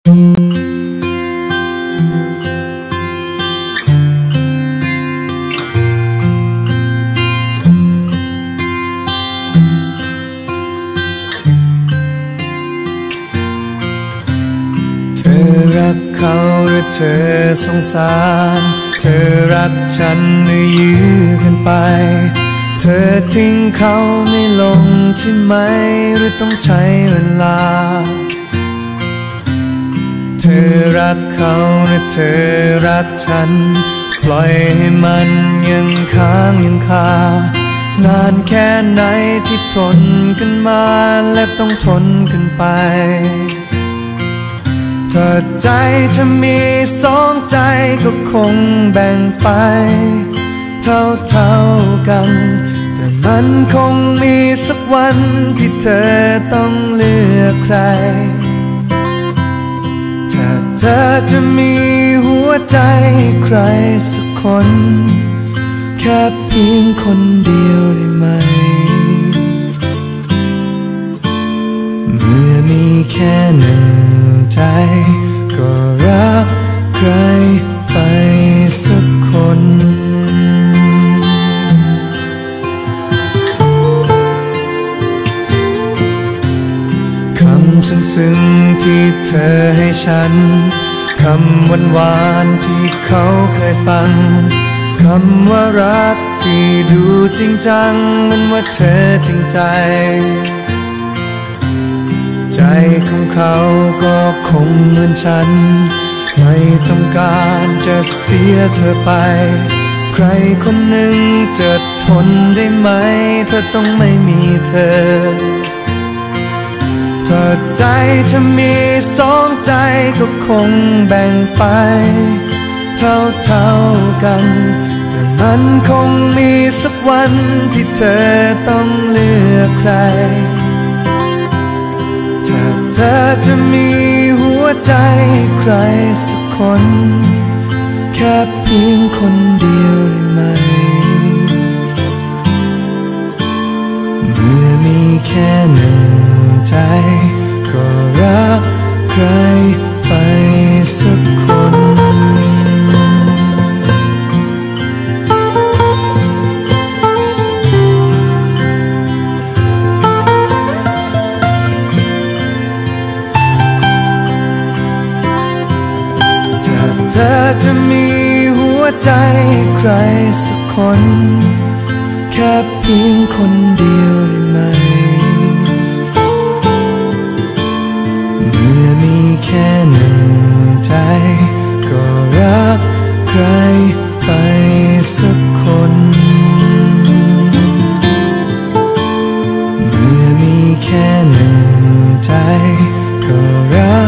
เธอรักเขาหรือเธอสงสาร เธอรักฉันหรือยื้อกันไป เธอทิ้งเขาไม่ลงใช่ไหมหรือต้องใช้เวลา อรักเขาหรือเธอรักฉัน ปล่อยให้มันยังค้างยังคานานแค่ไหนที่ทนกันมาและต้องทนกันไป ถ้าใจเธอมีสองใจก็คงแบ่งไป เท่าเท่าๆกัน แต่มันคงมีสักวันที่เธอต้องเลือกใคร เธอจะมีหัวใจใครสักคน แค่เพียงคนเดียวได้ไหม เมื่อมีแค่หนึ่งใจ ก็รักใครไปสักคนำซึ้งๆที่เธอให้ฉัน คำหวานหวานๆที่เขาเคยฟัง คำว่ารักที่ดูจริงจังมันว่าเธอจริงใจ ใจของเขาก็คงเหมือนฉัน ไม่ต้องการจะเสียเธอไป ใครคนหนึ่งจะทนได้ไหมเธอต้องไม่มีเธอ ถ้าใจเธอมีสองใจก็คงแบ่งไป เท่าเท่ากัน แต่มันคงมีสักวันที่เธอต้องเลือกใคร ถ้าเธอจะมีหัวใจใครสักคน แค่เพียงคนเดียวได้ไหม ใจ ก็รักใครไปสักคนถ้าเธอจะมีหัวใจใครสักคน แค่เพียงคนเดียวได้ไหม 爱都绕